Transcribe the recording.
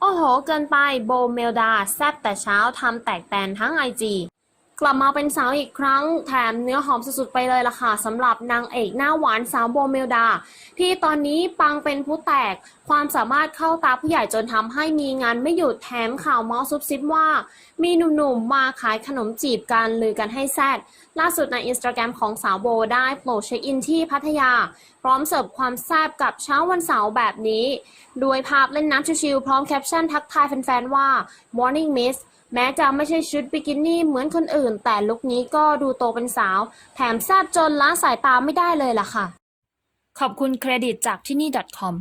โอ้โห เกินไป โบเมลดา แซบแต่เช้าทำแตกแตนทั้งไอจี กลับมาเป็นสาวอีกครั้งแถมเนื้อหอมสุดๆไปเลยล่ะค่ะสำหรับนางเอกหน้าหวานสาวโบเมลดา ที่ตอนนี้ปังเป็นผู้แตกความสามารถเข้าตาผู้ใหญ่จนทำให้มีงานไม่หยุดแถมข่าวมาส์ซุบซิบว่า มีหนุ่มๆมาขายขนมจีบกันลือกันให้แซดล่าสุดในอินสตาแกรมของสาวโบได้โผล่เช็คอินที่พัทยา พร้อมเสิร์ฟความแซบกับเช้าวันเสาร์แบบนี้ด้วยภาพเล่นน้ำชิวๆพร้อมแคปชั่นทักทายแฟนๆว่า Morning Miss แม้จะไม่ใช่ชุดบิกินี่เหมือนคนอื่น แต่ลุคนี้ก็ดูโตเป็นสาว แถมแซบจนล้าสายตาไม่ได้เลยล่ะค่ะ ขอบคุณเครดิตจากที่นี่ .com